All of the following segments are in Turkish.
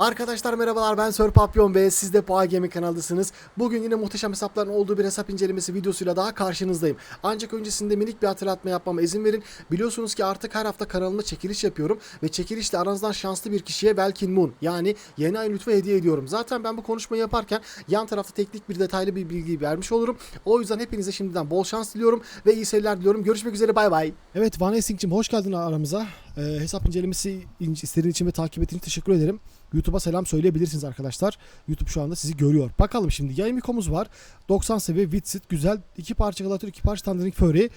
Arkadaşlar merhabalar ben Sir Papyon ve siz de Boğa Gaming kanaldasınız. Bugün yine muhteşem hesapların olduğu bir hesap incelemesi videosuyla daha karşınızdayım. Ancak öncesinde minik bir hatırlatma yapmama izin verin. Biliyorsunuz ki artık her hafta kanalımda çekiliş yapıyorum ve çekilişle aranızdan şanslı bir kişiye Velkin Moon yani yeni ay lütfu hediye ediyorum. Zaten ben bu konuşmayı yaparken yan tarafta teknik bir detaylı bir bilgi vermiş olurum. O yüzden hepinize şimdiden bol şans diliyorum ve iyi seyirler diliyorum. Görüşmek üzere bay bay. Evet Van Helsing'cim hoş geldin aramıza. Ee, hesap incelemesi ince, istediğin için ve takip ettiğin için teşekkür ederim. YouTube'a selam söyleyebilirsiniz arkadaşlar. YouTube şu anda sizi görüyor. Bakalım şimdi Yaymikomuz var. 90 seviye Witsit güzel. iki parça Galatör, iki parça Thundering Fury.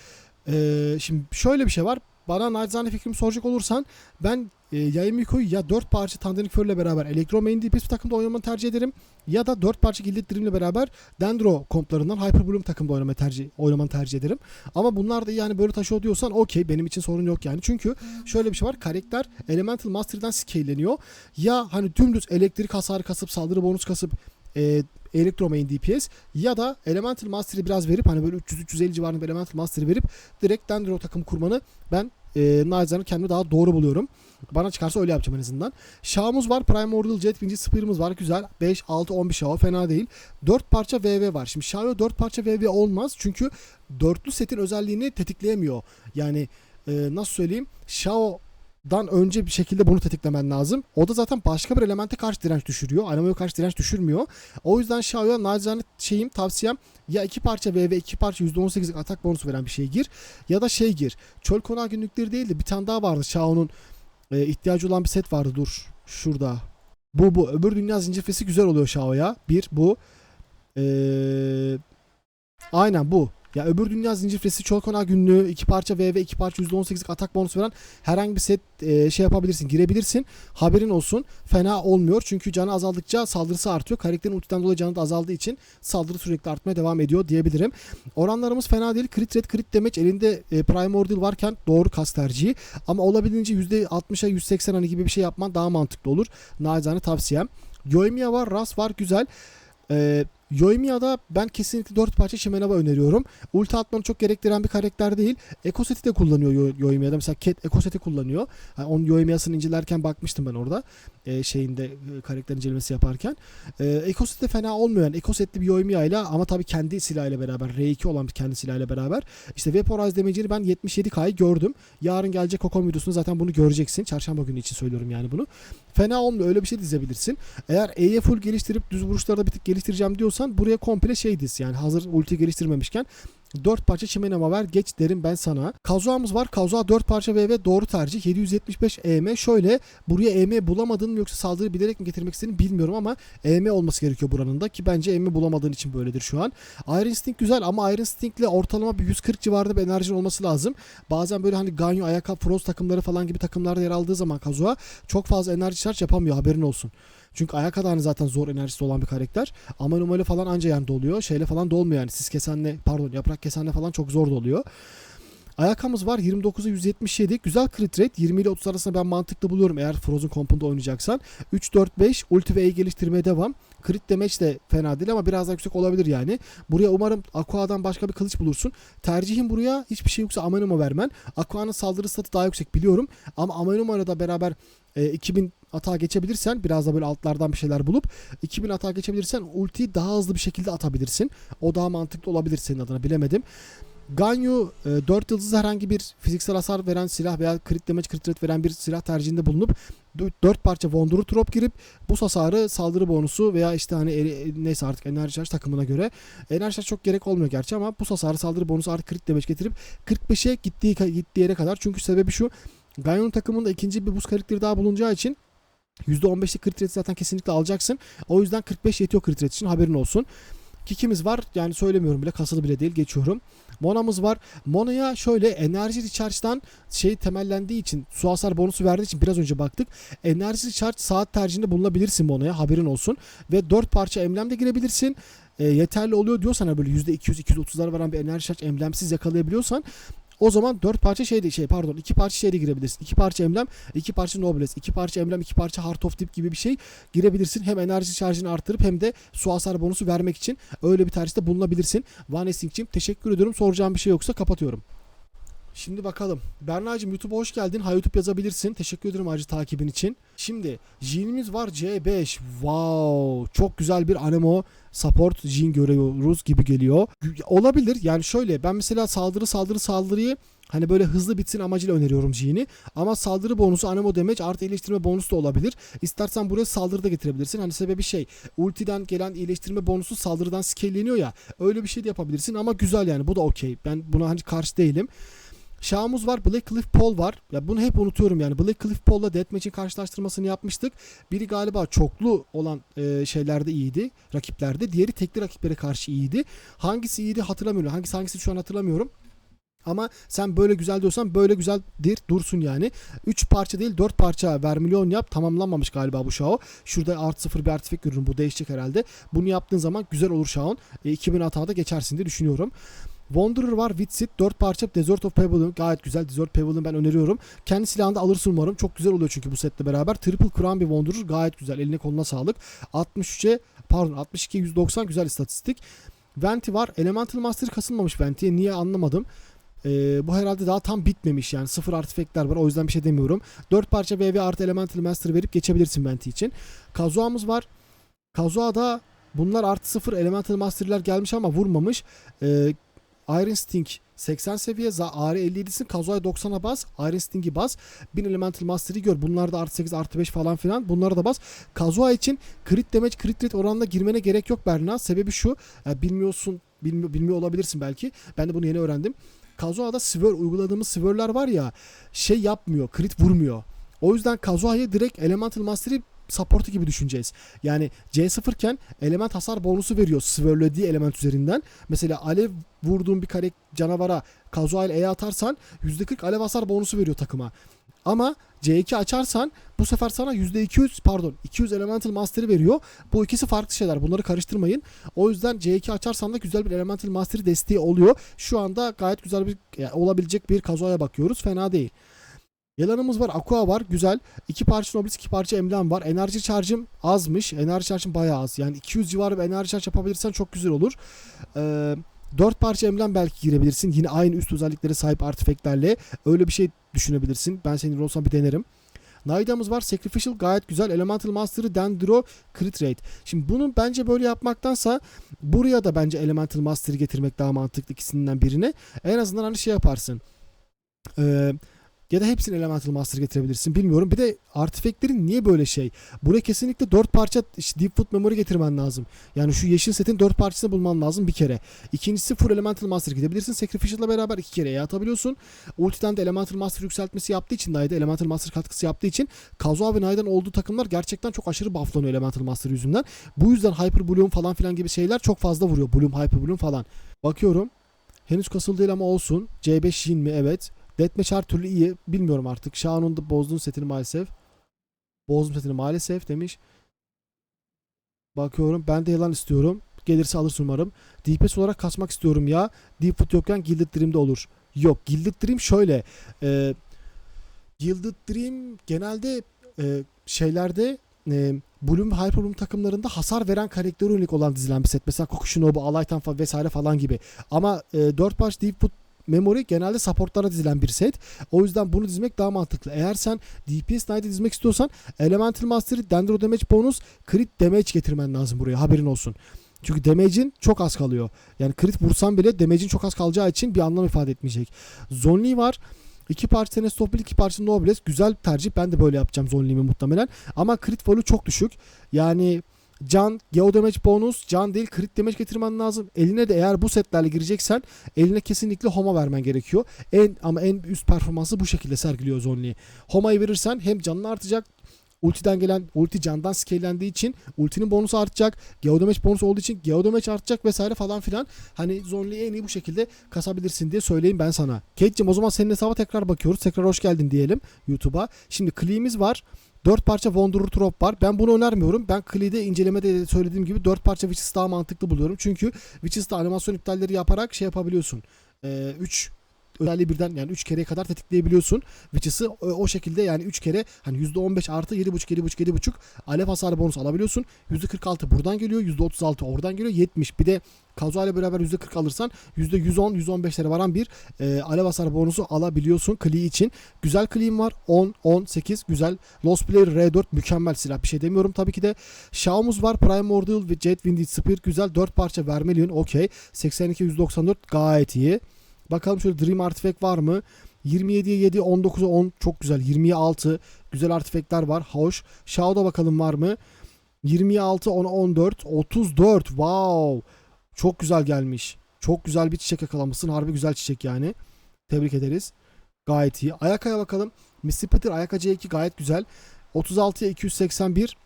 Ee, şimdi şöyle bir şey var. Bana nacizane fikrimi soracak olursan ben e, Yayimiko'yu ya 4 parça Thundering Fury ile beraber Electro Main DPS takımda oynamanı tercih ederim. Ya da 4 parça Gilded Dream ile beraber Dendro komplarından Hyper Bloom takımda oynamayı tercih, oynamanı tercih ederim. Ama bunlar da yani böyle taşıyor diyorsan okey benim için sorun yok yani. Çünkü şöyle bir şey var. Karakter Elemental Mastery'den scale'leniyor. Ya hani dümdüz elektrik hasarı kasıp saldırı bonus kasıp e, Electro Main DPS ya da Elemental Mastery biraz verip hani böyle 300-350 civarında bir Elemental Mastery verip direkt Dendro takım kurmanı ben e, nacizane kendimi daha doğru buluyorum. Bana çıkarsa öyle yapacağım en azından. Shaw'umuz var. Primordial Jet Winci Spear'ımız var. Güzel. 5, 6, 11 Shaw fena değil. 4 parça VV var. Şimdi Shaw'ya 4 parça VV olmaz. Çünkü dörtlü setin özelliğini tetikleyemiyor. Yani e, nasıl söyleyeyim? Shao dan önce bir şekilde bunu tetiklemen lazım. O da zaten başka bir elemente karşı direnç düşürüyor. Anamoya karşı direnç düşürmüyor. O yüzden Shao'ya nacizane şeyim tavsiyem ya iki parça V ve iki parça %18'lik atak bonusu veren bir şey gir. Ya da şey gir. Çöl konağı günlükleri değil de bir tane daha vardı. Shao'nun e, ihtiyacı olan bir set vardı. Dur. Şurada. Bu bu. Öbür dünya zincirfesi güzel oluyor Shao'ya. Bir bu. Eee Aynen bu. Ya öbür dünya zincirfesi çöl konağı günlüğü iki parça V ve iki parça %18'lik atak bonusu veren herhangi bir set e, şey yapabilirsin girebilirsin. Haberin olsun. Fena olmuyor. Çünkü canı azaldıkça saldırısı artıyor. Karakterin ultiden dolayı canı da azaldığı için saldırı sürekli artmaya devam ediyor diyebilirim. Oranlarımız fena değil. Crit rate crit damage elinde e, Primordial varken doğru kas tercihi. Ama olabildiğince %60'a 180 hani gibi bir şey yapman daha mantıklı olur. Nacizane tavsiyem. Yoimiya var. Ras var. Güzel. Eee Yoimiya'da ben kesinlikle 4 parça Shimenaba öneriyorum. Ulti atmanı çok gerektiren bir karakter değil. Eko seti de kullanıyor Yo-. Mesela Cat Eko seti kullanıyor. Yani onun Yoimiya'sını incelerken bakmıştım ben orada. Ee, şeyinde e, karakter incelemesi yaparken. Ee, Eko seti de fena olmuyor. Yani Eko setli bir Yoimiya ile ama tabii kendi silahıyla beraber. R2 olan bir kendi silahıyla beraber. İşte Vaporize damage'ini ben 77K'yı gördüm. Yarın gelecek Kokon videosunda zaten bunu göreceksin. Çarşamba günü için söylüyorum yani bunu. Fena olmuyor. Öyle bir şey dizebilirsin. Eğer E'ye full geliştirip düz vuruşlarda bir tık geliştireceğim diyorsan buraya komple şey diz. Yani hazır ulti geliştirmemişken 4 parça çimenema ver geç derim ben sana. Kazuha'mız var. Kazuha 4 parça VV doğru tercih. 775 EM. Şöyle buraya EM bulamadın mı yoksa saldırı bilerek mi getirmek istediğini bilmiyorum ama EM olması gerekiyor buranın da ki bence EM bulamadığın için böyledir şu an. Iron Instinct güzel ama Iron Instinct'le ortalama bir 140 civarında bir enerjin olması lazım. Bazen böyle hani Ganyu, Ayaka, Frost takımları falan gibi takımlarda yer aldığı zaman Kazuha çok fazla enerji charge yapamıyor haberin olsun. Çünkü ayak hani zaten zor enerjisi olan bir karakter. Ama numaralı falan anca yani doluyor. Şeyle falan dolmuyor yani. Siz kesenle pardon yaprak kesenle falan çok zor doluyor. Ayakamız var 29'a 177. Güzel crit rate. 20 ile 30 arasında ben mantıklı buluyorum eğer Frozen Comp'unda oynayacaksan. 3 4 5 ulti ve E geliştirmeye devam. Crit damage de fena değil ama biraz daha yüksek olabilir yani. Buraya umarım Aqua'dan başka bir kılıç bulursun. Tercihim buraya hiçbir şey yoksa Amenuma vermen. Aqua'nın saldırı statı daha yüksek biliyorum. Ama Amenuma ile beraber e, 2000 atağa geçebilirsen biraz da böyle altlardan bir şeyler bulup 2000 atağa geçebilirsen ultiyi daha hızlı bir şekilde atabilirsin. O daha mantıklı olabilir senin adına bilemedim. Ganyu 4 yıldız herhangi bir fiziksel hasar veren silah veya crit damage crit rate veren bir silah tercihinde bulunup 4 parça Wonder'u drop girip bu hasarı saldırı bonusu veya işte hani e- neyse artık enerji charge takımına göre enerji charge çok gerek olmuyor gerçi ama bu hasarı saldırı bonusu artık crit damage getirip 45'e gittiği, gittiği yere kadar çünkü sebebi şu Ganyu'nun takımında ikinci bir buz karakteri daha bulunacağı için %15'lik crit rate zaten kesinlikle alacaksın. O yüzden 45 yetiyor crit rate için haberin olsun. Kikimiz var yani söylemiyorum bile kasılı bile değil geçiyorum. Mona'mız var. Mona'ya şöyle enerji recharge'dan şey temellendiği için su hasar bonusu verdiği için biraz önce baktık. Enerji recharge saat tercihinde bulunabilirsin Mona'ya haberin olsun. Ve 4 parça emblem de girebilirsin. E, yeterli oluyor diyorsan hani böyle %200-230'lar veren bir enerji charge emblemsiz yakalayabiliyorsan o zaman 4 parça şeyde şey pardon 2 parça şeyde girebilirsin. 2 parça emblem, 2 parça nobles, 2 parça emblem, 2 parça heart of tip gibi bir şey girebilirsin. Hem enerji şarjını artırıp hem de su hasar bonusu vermek için öyle bir tercihte bulunabilirsin. Van Essing'cim teşekkür ediyorum. Soracağım bir şey yoksa kapatıyorum. Şimdi bakalım. Berna'cığım YouTube'a hoş geldin. Ha YouTube yazabilirsin. Teşekkür ederim acı takibin için. Şimdi Jean'imiz var C5. Wow. Çok güzel bir anemo support Jean görüyoruz gibi geliyor. Olabilir. Yani şöyle ben mesela saldırı saldırı saldırıyı Hani böyle hızlı bitsin amacıyla öneriyorum Jean'i. Ama saldırı bonusu anemo damage artı iyileştirme bonusu da olabilir. İstersen buraya saldırı da getirebilirsin. Hani sebebi şey ultiden gelen iyileştirme bonusu saldırıdan scale'leniyor ya. Öyle bir şey de yapabilirsin ama güzel yani bu da okey. Ben buna hani karşı değilim. Şahımız var. Black Cliff Paul var. Ya bunu hep unutuyorum yani. Black Cliff Paul'la Deathmatch'in karşılaştırmasını yapmıştık. Biri galiba çoklu olan e, şeylerde iyiydi. Rakiplerde. Diğeri tekli rakiplere karşı iyiydi. Hangisi iyiydi hatırlamıyorum. Hangisi hangisi şu an hatırlamıyorum. Ama sen böyle güzel diyorsan böyle güzeldir dursun yani. 3 parça değil 4 parça vermilyon yap. Tamamlanmamış galiba bu Shao. Şurada artı sıfır bir artifek görürüm. Bu değişecek herhalde. Bunu yaptığın zaman güzel olur Shao'un. E, 2000 hatada geçersin diye düşünüyorum. Wanderer var, Witsit, 4 parça Desert of Pebble'ın gayet güzel. Desert Pebble'ın ben öneriyorum. Kendi silahını da alırsın umarım. Çok güzel oluyor çünkü bu setle beraber. Triple Crown bir Wanderer gayet güzel. Eline koluna sağlık. 63'e pardon 62 190 güzel istatistik. Venti var. Elemental Master kasılmamış Venti'ye. Niye anlamadım. Ee, bu herhalde daha tam bitmemiş yani sıfır artifekler var o yüzden bir şey demiyorum. 4 parça VV artı Elemental Master verip geçebilirsin Venti için. Kazuha'mız var. Kazuha'da bunlar artı sıfır Elemental Master'ler gelmiş ama vurmamış. Ee, Iron Sting 80 seviye, AR 57'sin, Kazuha'ya 90'a bas, Iron Sting'i bas, 1000 Elemental Master'ı gör. Bunlar da artı 8, artı 5 falan filan. Bunlara da bas. Kazuha için crit damage, crit rate oranında girmene gerek yok Berna. Sebebi şu, yani bilmiyorsun, bilmiyor, bilmiyor olabilirsin belki. Ben de bunu yeni öğrendim. Kazuha'da swör uyguladığımız swörler var ya şey yapmıyor, crit vurmuyor. O yüzden Kazuha'yı direkt Elemental Mastery supportu gibi düşüneceğiz. Yani C0 iken element hasar bonusu veriyor swörlediği element üzerinden. Mesela alev vurduğun bir kare canavara Kazuha ile E atarsan %40 alev hasar bonusu veriyor takıma. Ama C2 açarsan bu sefer sana %200 pardon 200 Elemental Mastery veriyor. Bu ikisi farklı şeyler. Bunları karıştırmayın. O yüzden C2 açarsan da güzel bir Elemental Mastery desteği oluyor. Şu anda gayet güzel bir yani olabilecek bir Kazuha'ya bakıyoruz. Fena değil. Yalanımız var. Aqua var. Güzel. İki parça Nobilis, iki parça emblem var. Enerji charge'ım azmış. Enerji charge'ım bayağı az. Yani 200 civarı bir enerji charge yapabilirsen çok güzel olur. Ee, 4 parça emblem belki girebilirsin. Yine aynı üst özelliklere sahip artifeklerle. Öyle bir şey düşünebilirsin. Ben senin olsam bir denerim. Naida'mız var. Sacrificial gayet güzel. Elemental Master'ı Dendro Crit Rate. Şimdi bunu bence böyle yapmaktansa buraya da bence Elemental Master'ı getirmek daha mantıklı ikisinden birine. En azından hani şey yaparsın. Eee ya da hepsini Elemental Master getirebilirsin. Bilmiyorum. Bir de artifeklerin niye böyle şey? Buraya kesinlikle 4 parça işte Deep Foot Memory getirmen lazım. Yani şu yeşil setin 4 parçasını bulman lazım bir kere. İkincisi Full Elemental Master gidebilirsin. Sacrificial'la beraber iki kere E atabiliyorsun. Ultiden de Elemental Master yükseltmesi yaptığı için Nayda Elemental Master katkısı yaptığı için Kazuha ve Naydan olduğu takımlar gerçekten çok aşırı bufflanıyor Elemental Master yüzünden. Bu yüzden Hyper Bloom falan filan gibi şeyler çok fazla vuruyor. Bloom, Hyper Bloom falan. Bakıyorum. Henüz kasıl değil ama olsun. C5 Jin mi? Evet. Deathmatch her türlü iyi. Bilmiyorum artık. Shao'nun da bozduğun setini maalesef. Bozdum setini maalesef demiş. Bakıyorum. Ben de yalan istiyorum. Gelirse alırsın umarım. DPS olarak kasmak istiyorum ya. Deep Foot yokken Gilded Dream'de olur. Yok. Gilded Dream şöyle. E, Gilded Dream genelde e, şeylerde e, Bloom Hyper Bloom takımlarında hasar veren karaktere olan dizilen bir set. Mesela Kokushinobu, Alaytan falan vesaire falan gibi. Ama e, 4 parça Deep Foot memory genelde supportlara dizilen bir set. O yüzden bunu dizmek daha mantıklı. Eğer sen DPS Knight'ı dizmek istiyorsan Elemental Mastery, Dendro Damage bonus, Crit Damage getirmen lazım buraya. Haberin olsun. Çünkü damage'in çok az kalıyor. Yani crit vursan bile damage'in çok az kalacağı için bir anlam ifade etmeyecek. Zonli var. İki parça Tenestopil, iki parça Nobles. Güzel tercih. Ben de böyle yapacağım Zonli'mi muhtemelen. Ama crit volü çok düşük. Yani Can, Geo Damage bonus, can değil crit damage getirmen lazım. Eline de eğer bu setlerle gireceksen eline kesinlikle Homa vermen gerekiyor. En ama en üst performansı bu şekilde sergiliyor Zonli. Homa'yı verirsen hem canın artacak Ultiden gelen ulti candan scale'lendiği için ultinin bonusu artacak. Geodameç bonusu olduğu için geodameç artacak vesaire falan filan. Hani Zonli'yi en iyi bu şekilde kasabilirsin diye söyleyeyim ben sana. Kate'cim o zaman senin hesaba tekrar bakıyoruz. Tekrar hoş geldin diyelim YouTube'a. Şimdi Klee'miz var. 4 parça Wanderer Trop var. Ben bunu önermiyorum. Ben Klee'de incelemede söylediğim gibi 4 parça Witches daha mantıklı buluyorum. Çünkü Witches'ta animasyon iptalleri yaparak şey yapabiliyorsun. 3 özelliği birden yani 3 kereye kadar tetikleyebiliyorsun. Witches'ı o, şekilde yani 3 kere hani %15 artı 7.5 7.5 7.5 alev hasarı bonus alabiliyorsun. %46 buradan geliyor. %36 oradan geliyor. 70 bir de Kazuha ile beraber %40 alırsan %110 115'lere varan bir e, alev hasarı bonusu alabiliyorsun Klee için. Güzel Klee'm var. 10 18 güzel. Lost Player R4 mükemmel silah. Bir şey demiyorum tabii ki de. Shawmuz var. Primordial ve Jet Winded Spear güzel. 4 parça Vermilion okey. 82 194 gayet iyi. Bakalım şöyle Dream Artifact var mı? 27'ye 7, 19'a 10 çok güzel. 20'ye 6 güzel artifactler var. Hoş. Shadow'da bakalım var mı? 20'ye 6, 10'a 14, 34. Wow. Çok güzel gelmiş. Çok güzel bir çiçek yakalamışsın. Harbi güzel çiçek yani. Tebrik ederiz. Gayet iyi. Ayakaya bakalım. Missy Peter Ayaka C2 gayet güzel. 36'ya 281.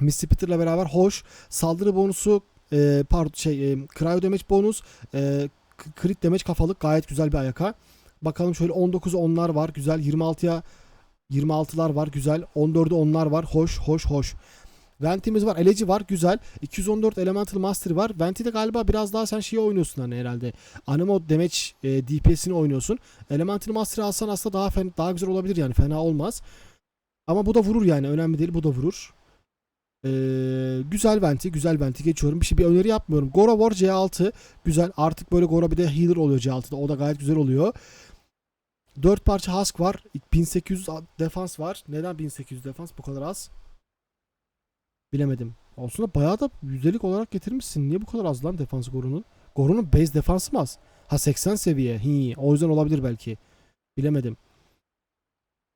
Missy Peter'la beraber hoş. Saldırı bonusu e, pardon şey e, cryo damage bonus e, crit damage kafalık gayet güzel bir ayaka. Bakalım şöyle 19'a 10'lar var. Güzel. 26'ya 26'lar var. Güzel. 14'e 10'lar var. Hoş hoş hoş. Venti'miz var. Eleci var. Güzel. 214 Elemental Master var. Venti'de galiba biraz daha sen şeyi oynuyorsun hani herhalde. Anemo Damage e, DPS'ini oynuyorsun. Elemental Master'ı alsan aslında daha fen, daha güzel olabilir yani. Fena olmaz. Ama bu da vurur yani. Önemli değil. Bu da vurur. Ee, güzel Venti. Güzel Venti. Geçiyorum. Bir şey bir öneri yapmıyorum. Gora War C6. Güzel. Artık böyle Gora bir de healer oluyor C6'da. O da gayet güzel oluyor. 4 parça Husk var. 1800 defans var. Neden 1800 defans bu kadar az? Bilemedim. Aslında bayağı da yüzdelik olarak getirmişsin. Niye bu kadar az lan defans Goru'nun? Goru'nun base defansı mı az? Ha 80 seviye. Hi, o yüzden olabilir belki. Bilemedim.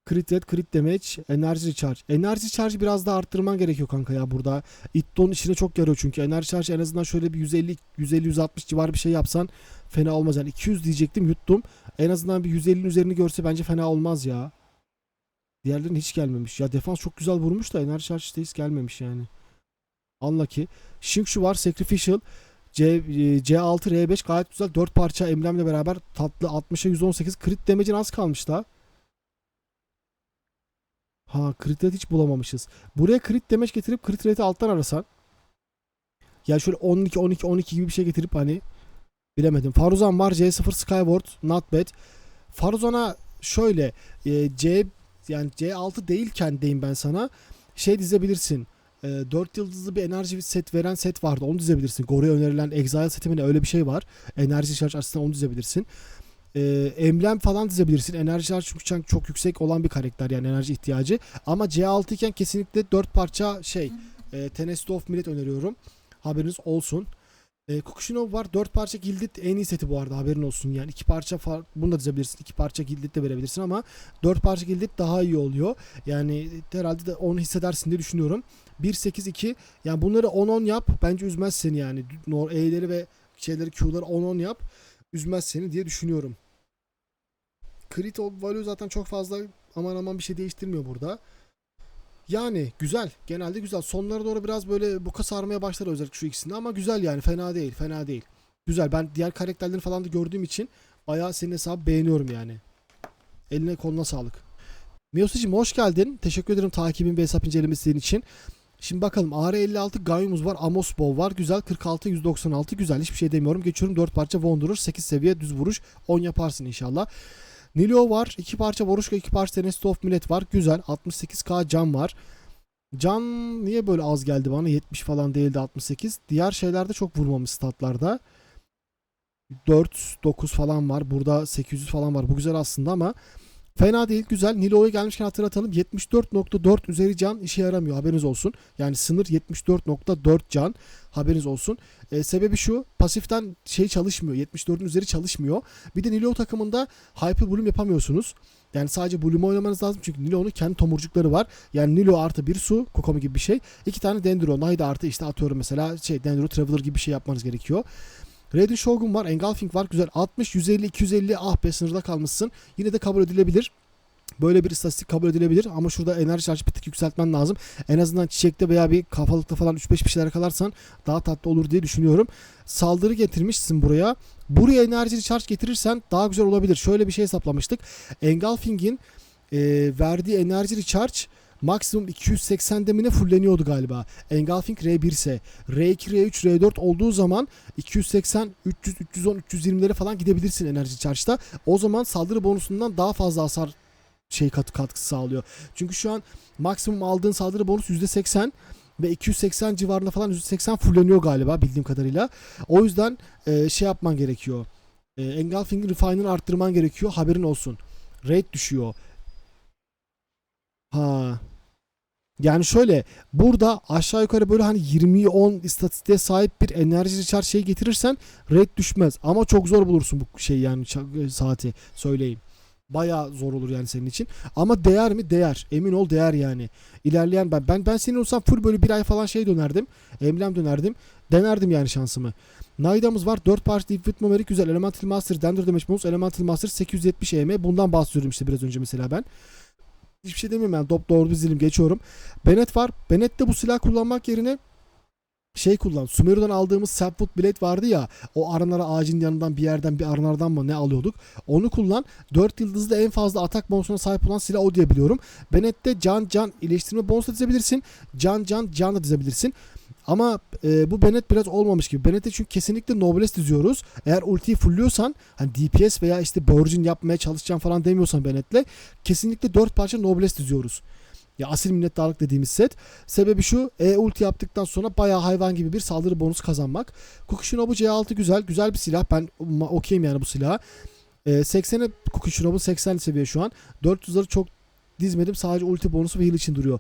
Crit rate, crit damage, enerji recharge. Enerji charge biraz daha arttırman gerekiyor kanka ya burada. Itton işine çok yarıyor çünkü. Enerji charge en azından şöyle bir 150 150 160 civarı bir şey yapsan fena olmaz. Yani 200 diyecektim yuttum. En azından bir 150'nin üzerini görse bence fena olmaz ya. Diğerlerinin hiç gelmemiş. Ya defans çok güzel vurmuş da enerji charge hiç gelmemiş yani. Unlucky. Shinkshu var. Sacrificial. C, e, C6 R5 gayet güzel. 4 parça emblemle beraber tatlı 60'a 118. Crit damage'in az kalmış da. Ha crit rate hiç bulamamışız. Buraya crit damage getirip crit rate'i alttan arasan. Ya şöyle 12 12 12 gibi bir şey getirip hani bilemedim. Faruzan var. C0 Skyward. Not bad. Faruzan'a şöyle e, C yani C6 değilken deyim ben sana. Şey dizebilirsin. E, 4 yıldızlı bir enerji set veren set vardı. Onu dizebilirsin. Gore'ye önerilen Exile setimine öyle bir şey var. Enerji charge açısından onu dizebilirsin. E, emblem falan dizebilirsin. Enerji charge çünkü çok yüksek olan bir karakter yani enerji ihtiyacı. Ama C6 iken kesinlikle 4 parça şey e, Tenest of Millet öneriyorum. Haberiniz olsun. E, Kukushinov var. 4 parça Gildit en iyi seti bu arada haberin olsun. Yani 2 parça far, bunu da dizebilirsin. 2 parça Gildit de verebilirsin ama 4 parça Gildit daha iyi oluyor. Yani herhalde de onu hissedersin diye düşünüyorum. 1-8-2 yani bunları 10-10 yap. Bence üzmez seni yani. Nor E'leri ve şeyleri Q'ları 10-10 yap. Üzmez seni diye düşünüyorum. Crit value zaten çok fazla aman aman bir şey değiştirmiyor burada. Yani güzel. Genelde güzel. Sonlara doğru biraz böyle boka sarmaya başlar özellikle şu ikisinde ama güzel yani. Fena değil. Fena değil. Güzel. Ben diğer karakterleri falan da gördüğüm için bayağı senin hesabı beğeniyorum yani. Eline koluna sağlık. Miyosicim hoş geldin. Teşekkür ederim takibin ve hesap incelemesi için. Şimdi bakalım AR56 Gaiumuz var. Amos Bow var. Güzel 46 196 güzel. Hiçbir şey demiyorum. Geçiyorum 4 parça Wanderer 8 seviye düz vuruş 10 yaparsın inşallah. Nilo var. 2 parça Borushka 2 parça Tenest of Millet var. Güzel. 68k can var. Can niye böyle az geldi bana? 70 falan değildi 68. Diğer şeylerde çok vurmamış statlarda. 4, 9 falan var. Burada 800 falan var. Bu güzel aslında ama fena değil. Güzel. Nilo'ya gelmişken hatırlatalım. 74.4 üzeri can işe yaramıyor. Haberiniz olsun. Yani sınır 74.4 can. Haberiniz olsun. E, sebebi şu. Pasiften şey çalışmıyor. 74'ün üzeri çalışmıyor. Bir de Nilo takımında Hyper Bloom yapamıyorsunuz. Yani sadece Bloom'u oynamanız lazım çünkü Nilo'nun kendi tomurcukları var. Yani Nilo artı bir su, Kokomi gibi bir şey. İki tane Dendro, Nayda artı işte atıyorum mesela şey Dendro Traveler gibi bir şey yapmanız gerekiyor. Raiden Shogun var, Engulfing var. Güzel. 60, 150, 250 ah be sınırda kalmışsın. Yine de kabul edilebilir. Böyle bir istatistik kabul edilebilir ama şurada enerji charge bir tık yükseltmen lazım. En azından çiçekte veya bir kafalıkta falan 3-5 bir şeyler kalarsan daha tatlı olur diye düşünüyorum. Saldırı getirmişsin buraya. Buraya enerji charge getirirsen daha güzel olabilir. Şöyle bir şey hesaplamıştık. Engulfing'in e, verdiği enerji recharge maksimum 280'de mi ne fulleniyordu galiba. Engulfing R1 ise R2, R3, R4 olduğu zaman 280, 300, 310, 320'lere falan gidebilirsin enerji charge'da. O zaman saldırı bonusundan daha fazla hasar şey kat katkısı sağlıyor. Çünkü şu an maksimum aldığın saldırı bonus %80 ve 280 civarında falan %80 fulleniyor galiba bildiğim kadarıyla. O yüzden e, şey yapman gerekiyor. E, Engulfing Refine'ını arttırman gerekiyor. Haberin olsun. Rate düşüyor. Ha. Yani şöyle burada aşağı yukarı böyle hani 20'ye 10 istatistiğe sahip bir enerji recharge şey getirirsen rate düşmez. Ama çok zor bulursun bu şey yani e, saati söyleyeyim. Bayağı zor olur yani senin için. Ama değer mi? Değer. Emin ol değer yani. İlerleyen ben ben ben senin olsam full böyle bir ay falan şey dönerdim. Emblem dönerdim. Denerdim yani şansımı. Naida'mız var. 4 parça Deep Numeric güzel. Elemental Master, Dender Damage Bonus, Elemental Master 870 EM. Bundan bahsediyorum işte biraz önce mesela ben. Hiçbir şey demiyorum ben. Top doğru dizilim geçiyorum. Bennett var. Bennett de bu silah kullanmak yerine şey kullan. Sumeru'dan aldığımız Sapwood Blade vardı ya. O aranara ağacın yanından bir yerden bir aranardan mı ne alıyorduk. Onu kullan. 4 yıldızlı en fazla atak bonusuna sahip olan silah o diye biliyorum. Bennett'te can can iyileştirme bonusu da dizebilirsin. Can can can da dizebilirsin. Ama e, bu Bennett biraz olmamış gibi. Bennett'e çünkü kesinlikle Noblesse diziyoruz. Eğer ultiyi fullüyorsan hani DPS veya işte Burgeon yapmaya çalışacağım falan demiyorsan Bennett'le kesinlikle 4 parça Noblesse diziyoruz. Ya asil minnettarlık dediğimiz set. Sebebi şu E ulti yaptıktan sonra bayağı hayvan gibi bir saldırı bonusu kazanmak. Kukushinobu C6 güzel. Güzel bir silah. Ben okeyim yani bu silaha. E, 80'e Kukushinobu 80 seviye şu an. 400'ları çok dizmedim. Sadece ulti bonusu ve heal için duruyor.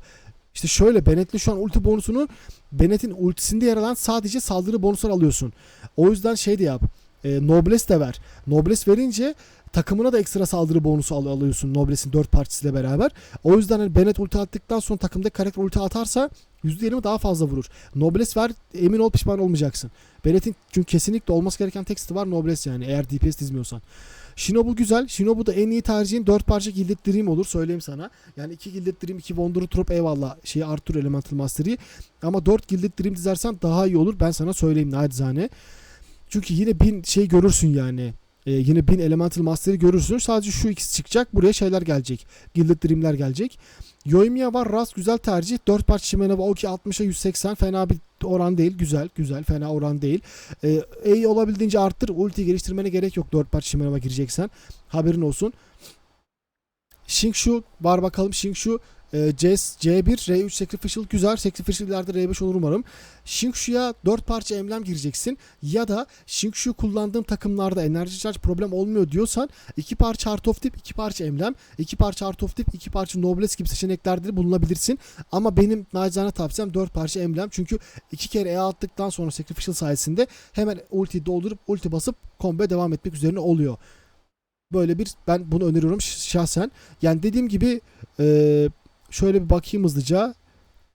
İşte şöyle Bennett'li şu an ulti bonusunu Bennett'in ultisinde yer alan sadece saldırı bonusları alıyorsun. O yüzden şey de yap. E, Noblesse de ver. Noblesse verince takımına da ekstra saldırı bonusu al- alıyorsun Noblesse'in 4 parçasıyla beraber. O yüzden hani Bennett ulti attıktan sonra takımdaki karakter ulti atarsa %20 daha fazla vurur. Noblesse ver emin ol pişman olmayacaksın. Bennett'in çünkü kesinlikle olması gereken teksti var Noblesse yani eğer DPS dizmiyorsan. Shinobu güzel. Shinobu da en iyi tercihin 4 parça Gilded Dream olur söyleyeyim sana. Yani 2 Gilded Dream 2 Wonder Trop eyvallah şeyi Arthur Elemental Mastery. Ama 4 Gilded Dream dizersen daha iyi olur. Ben sana söyleyeyim nacizane. Çünkü yine bin şey görürsün yani. Ee, yine bin Elemental Master'ı görürsün. Sadece şu ikisi çıkacak. Buraya şeyler gelecek. Gilded Dream'ler gelecek. Yoimiya var. Rast güzel tercih. 4 parça Shimenova Oki 60'a 180. Fena bir oran değil. Güzel. Güzel. Fena oran değil. Ee, E'yi olabildiğince arttır. Ulti geliştirmene gerek yok. 4 parça Shimenova gireceksen. Haberin olsun. Shingshu var bakalım. Shingshu e, C, C1, R3 Sacrificial güzel. Sacrificial'lerde R5 olur umarım. Shingshu'ya 4 parça emblem gireceksin. Ya da Shingshu kullandığım takımlarda enerji charge problem olmuyor diyorsan 2 parça Art of Tip, 2 parça emblem, 2 parça Art of Tip, 2 parça Noblesse gibi seçeneklerde de bulunabilirsin. Ama benim nacizane tavsiyem 4 parça emblem. Çünkü 2 kere E attıktan sonra Sacrificial sayesinde hemen ulti doldurup ulti basıp combo devam etmek üzerine oluyor. Böyle bir ben bunu öneriyorum şahsen. Yani dediğim gibi eee şöyle bir bakayım hızlıca.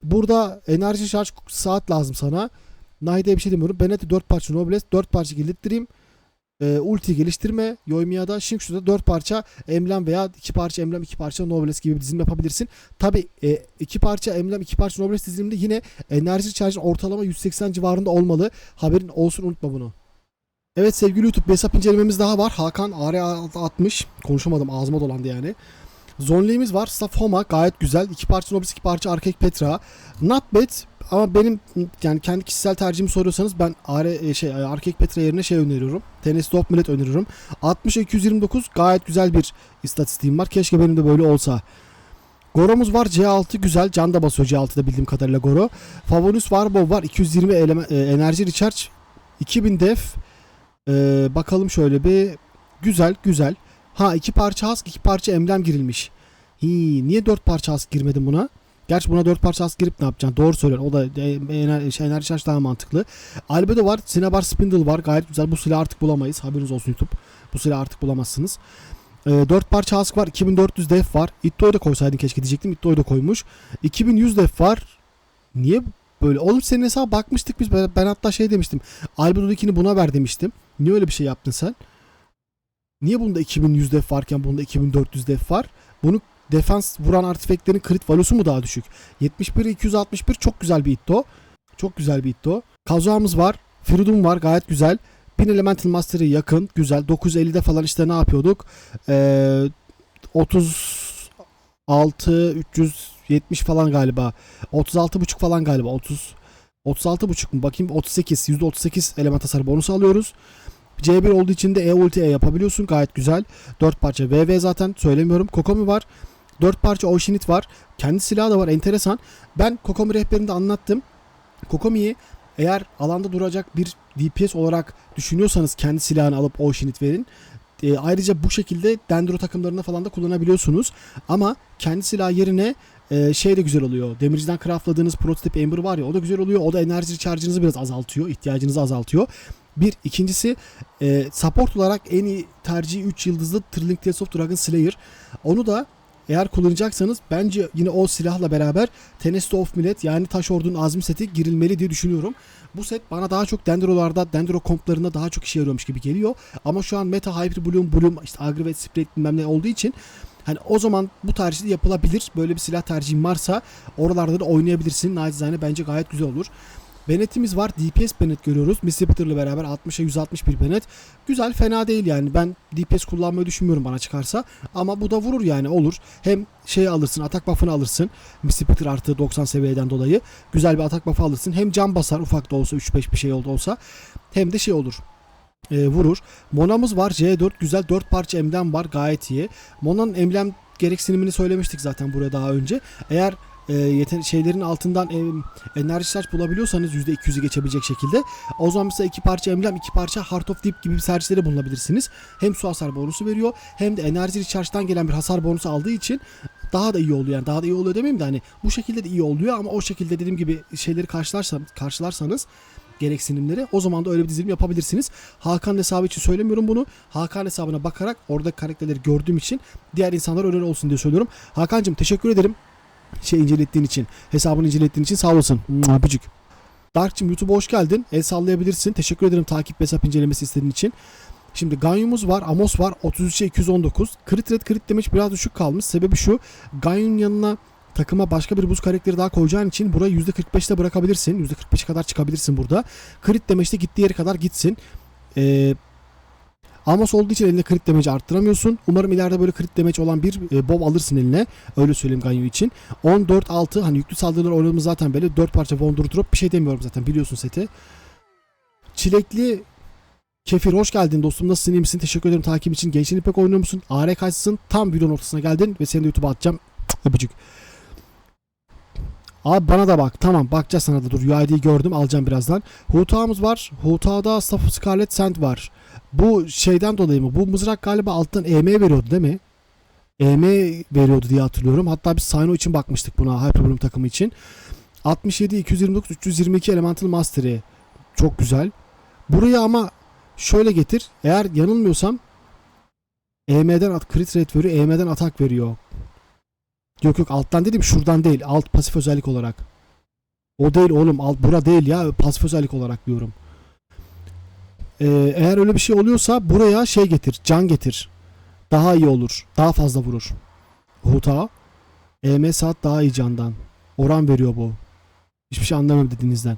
Burada enerji şarj saat lazım sana. Nahide'ye bir şey demiyorum. Bennett'e 4 parça Noblesse, 4 parça Dream, e, ulti geliştirme, Yoimiya'da, Shingshu'da 4 parça emblem veya 2 parça emblem, 2 parça Noblesse gibi bir dizilim yapabilirsin. Tabi 2 parça emblem, 2 parça Noblesse diziliminde yine enerji şarjın ortalama 180 civarında olmalı. Haberin olsun unutma bunu. Evet sevgili YouTube bir hesap incelememiz daha var. Hakan AR60. Konuşamadım ağzıma dolandı yani. Zonliğimiz var. Staff Homa gayet güzel. İki parça Nobis, iki parça Arcade Petra. Not bad ama benim yani kendi kişisel tercihimi soruyorsanız ben AR, e, şey Arcade Petra yerine şey öneriyorum. Tenis Top Millet öneriyorum. 60 229 gayet güzel bir istatistiğim var. Keşke benim de böyle olsa. Goro'muz var C6 güzel. Can da basıyor C6'da bildiğim kadarıyla Goro. Favorius Warbow var. 220 eleme, e, enerji recharge. 2000 def. E, bakalım şöyle bir. Güzel güzel. Ha iki parça husk iki parça emblem girilmiş. Hi, niye dört parça husk girmedin buna? Gerçi buna dört parça husk girip ne yapacaksın? Doğru söylüyorsun. O da e, ener, şey, enerji şarj daha mantıklı. Albedo var. Cinnabar Spindle var. Gayet güzel. Bu silahı artık bulamayız. Haberiniz olsun YouTube. Bu silahı artık bulamazsınız. E, 4 parça husk var. 2400 def var. Itto'yu da koysaydın keşke diyecektim. Itto'yu da koymuş. 2100 def var. Niye böyle? Oğlum senin hesaba bakmıştık biz. Ben, hatta şey demiştim. Albedo'dakini buna ver demiştim. Niye öyle bir şey yaptın sen? Niye bunda 2100 def varken bunda 2400 def var? Bunu defans vuran artifactlerin crit value'su mu daha düşük? 71 261 çok güzel bir itto. Çok güzel bir itto. Kazuha'mız var. Firudum var gayet güzel. 1000 Elemental Master'ı yakın. Güzel. 950'de falan işte ne yapıyorduk? Ee, 36 300 70 falan galiba. 36.5 falan galiba. 30 36.5 mu bakayım 38 %38 element hasar bonusu alıyoruz. C1 olduğu için de E ulti E yapabiliyorsun gayet güzel. 4 parça VV zaten söylemiyorum. Kokomi var. 4 parça Oceanit var. Kendi silahı da var enteresan. Ben Kokomi rehberinde anlattım. Kokomi'yi eğer alanda duracak bir DPS olarak düşünüyorsanız kendi silahını alıp Oceanit verin. E, ayrıca bu şekilde Dendro takımlarında falan da kullanabiliyorsunuz. Ama kendi silah yerine e, şey de güzel oluyor. Demirciden craftladığınız prototip Ember var ya o da güzel oluyor. O da enerji charge'ınızı biraz azaltıyor. ihtiyacınızı azaltıyor. Bir. ikincisi e, support olarak en iyi tercihi 3 yıldızlı Trilling Tales of Dragon Slayer. Onu da eğer kullanacaksanız bence yine o silahla beraber Teneste of Millet yani Taş Ordu'nun azmi seti girilmeli diye düşünüyorum. Bu set bana daha çok Dendro'larda, Dendro komplarında daha çok işe yarıyormuş gibi geliyor. Ama şu an Meta, Hyper Bloom, Bloom, işte Aggravate, Spirit bilmem ne olduğu için hani o zaman bu tercih yapılabilir. Böyle bir silah tercihin varsa oralarda da oynayabilirsin. Nacizane bence gayet güzel olur. Bennett'imiz var. DPS Bennett görüyoruz. Missy Peter'la beraber 60'a 161 Bennett. Güzel fena değil yani. Ben DPS kullanmayı düşünmüyorum bana çıkarsa. Ama bu da vurur yani olur. Hem şey alırsın atak buff'ını alırsın. Peter artı 90 seviyeden dolayı. Güzel bir atak buff'ı alırsın. Hem can basar ufak da olsa 3-5 bir şey oldu olsa. Hem de şey olur. e, vurur. Mona'mız var. C4 güzel 4 parça emblem var. Gayet iyi. Mona'nın emblem gereksinimini söylemiştik zaten buraya daha önce. Eğer e, yeten- şeylerin altından e, enerji saç bulabiliyorsanız %200'ü geçebilecek şekilde o zaman mesela iki parça emblem iki parça Heart of Deep gibi bir tercihlere bulunabilirsiniz. Hem su hasar bonusu veriyor hem de enerji recharge'dan gelen bir hasar bonusu aldığı için daha da iyi oluyor yani daha da iyi oluyor demeyeyim de hani bu şekilde de iyi oluyor ama o şekilde dediğim gibi şeyleri karşılarsanız, karşılarsanız gereksinimleri o zaman da öyle bir dizilim yapabilirsiniz. Hakan hesabı için söylemiyorum bunu. Hakan hesabına bakarak orada karakterleri gördüğüm için diğer insanlar öneri olsun diye söylüyorum. Hakan'cığım teşekkür ederim şey incelettiğin için, hesabını incelettiğin için sağ olasın. Öpücük. Dark'cığım YouTube'a hoş geldin. El sallayabilirsin. Teşekkür ederim takip ve hesap incelemesi istediğin için. Şimdi Ganyum'uz var, Amos var. 33'e 219. Crit rate crit damage biraz düşük kalmış. Sebebi şu. Ganyum'un yanına takıma başka bir buz karakteri daha koyacağın için burayı %45'te bırakabilirsin. %45'e kadar çıkabilirsin burada. Crit damage'de gittiği yere kadar gitsin. Ee, Amos olduğu için elinde crit damage arttıramıyorsun. Umarım ileride böyle crit damage olan bir e, bob alırsın eline. Öyle söyleyeyim Ganyu için. 14-6 hani yüklü saldırılar oynadığımız zaten böyle 4 parça Wonder Drop bir şey demiyorum zaten biliyorsun seti. Çilekli Kefir hoş geldin dostum. Nasılsın iyi misin? Teşekkür ederim takip için. Gençliğini pek oynuyor musun? AR kaçsın tam videonun ortasına geldin ve seni de YouTube'a atacağım. Öpücük. Abi bana da bak. Tamam bakacağız sana da. Dur UID'yi gördüm alacağım birazdan. Huta'mız var. Huta'da Scarlet Sand var bu şeyden dolayı mı bu mızrak galiba alttan EM veriyordu değil mi EM veriyordu diye hatırlıyorum hatta biz Sino için bakmıştık buna Hyperbloom takımı için 67 229 322 Elemental Mastery çok güzel buraya ama şöyle getir. Eğer yanılmıyorsam EM'den at crit rate veriyor. EM'den atak veriyor. Yok yok alttan dedim şuradan değil. Alt pasif özellik olarak. O değil oğlum. Alt bura değil ya. Pasif özellik olarak diyorum. Ee, eğer öyle bir şey oluyorsa buraya şey getir. Can getir. Daha iyi olur. Daha fazla vurur. Huta. EM saat daha iyi candan. Oran veriyor bu. Hiçbir şey anlamıyorum dediğinizden.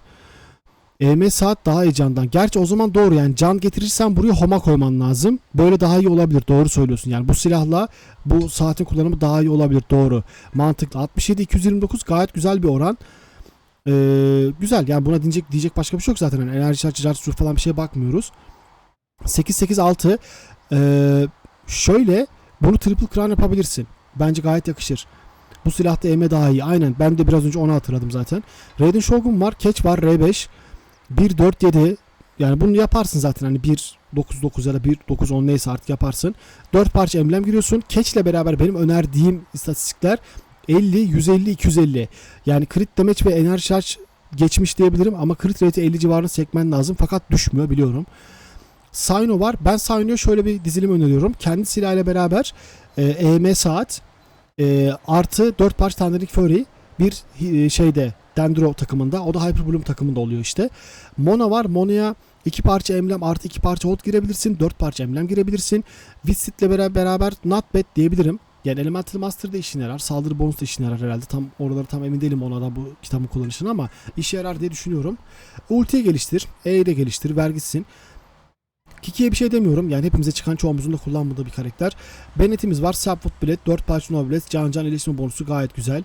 EM saat daha iyi candan. Gerçi o zaman doğru yani can getirirsen buraya homa koyman lazım. Böyle daha iyi olabilir. Doğru söylüyorsun. Yani bu silahla bu saatin kullanımı daha iyi olabilir. Doğru. Mantıklı. 67 229 gayet güzel bir oran. Ee, güzel. Yani buna diyecek diyecek başka bir şey yok zaten. Yani enerji charge, charge sur falan bir şeye bakmıyoruz. 8 8 6 ee, şöyle bunu triple crown yapabilirsin. Bence gayet yakışır. Bu silahta EM daha iyi. Aynen. Ben de biraz önce onu hatırladım zaten. Raiden Shogun var. Catch var. R5. 1 4 7 yani bunu yaparsın zaten hani 1 9 9 ya da 1 9 10 neyse artık yaparsın. 4 parça emblem giriyorsun. Catch ile beraber benim önerdiğim istatistikler 50 150 250. Yani crit damage ve enerji charge geçmiş diyebilirim ama crit rate'i 50 civarında sekmen lazım fakat düşmüyor biliyorum. Sino var. Ben Sino'ya şöyle bir dizilim öneriyorum. Kendi silahıyla beraber e, EM saat e, artı 4 parça Thundering Fury bir e, şeyde Dendro takımında. O da Hyper Bloom takımında oluyor işte. Mona var. Mona'ya iki parça emblem artı iki parça hold girebilirsin. Dört parça emblem girebilirsin. Visit'le beraber, beraber not bad diyebilirim. Yani Elemental Master da işine yarar. Saldırı bonus da işine yarar herhalde. Tam oraları tam emin değilim ona da bu kitabın kullanışına ama işe yarar diye düşünüyorum. Ulti'yi geliştir. E'yi de geliştir. Vergitsin. Kiki'ye bir şey demiyorum. Yani hepimize çıkan çoğumuzun da kullanmadığı bir karakter. Bennett'imiz var. Sapwood Blade, 4 parça Nobles, Can Can iletişim bonusu gayet güzel.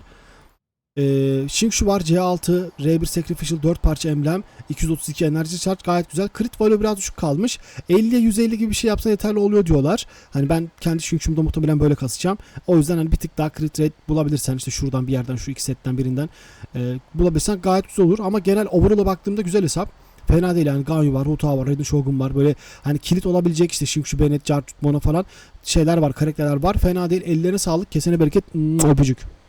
Ee, Shingshu var C6 R1 Sacrificial 4 parça emblem 232 enerji charge gayet güzel. Crit value biraz düşük kalmış. 50'ye 150 gibi bir şey yapsa yeterli oluyor diyorlar. Hani ben kendi Shingshu'mda muhtemelen böyle kasacağım. O yüzden hani bir tık daha crit rate bulabilirsen işte şuradan bir yerden şu iki setten birinden e, bulabilirsen gayet güzel olur. Ama genel overall'a baktığımda güzel hesap. Fena değil yani Ganyu var, Hotawa var, Raiden Shogun var. Böyle hani kilit olabilecek işte Shingshu, Bennett, Jartut, Mono falan şeyler var, karakterler var. Fena değil. Ellerine sağlık. Kesene bereket. Öpücük.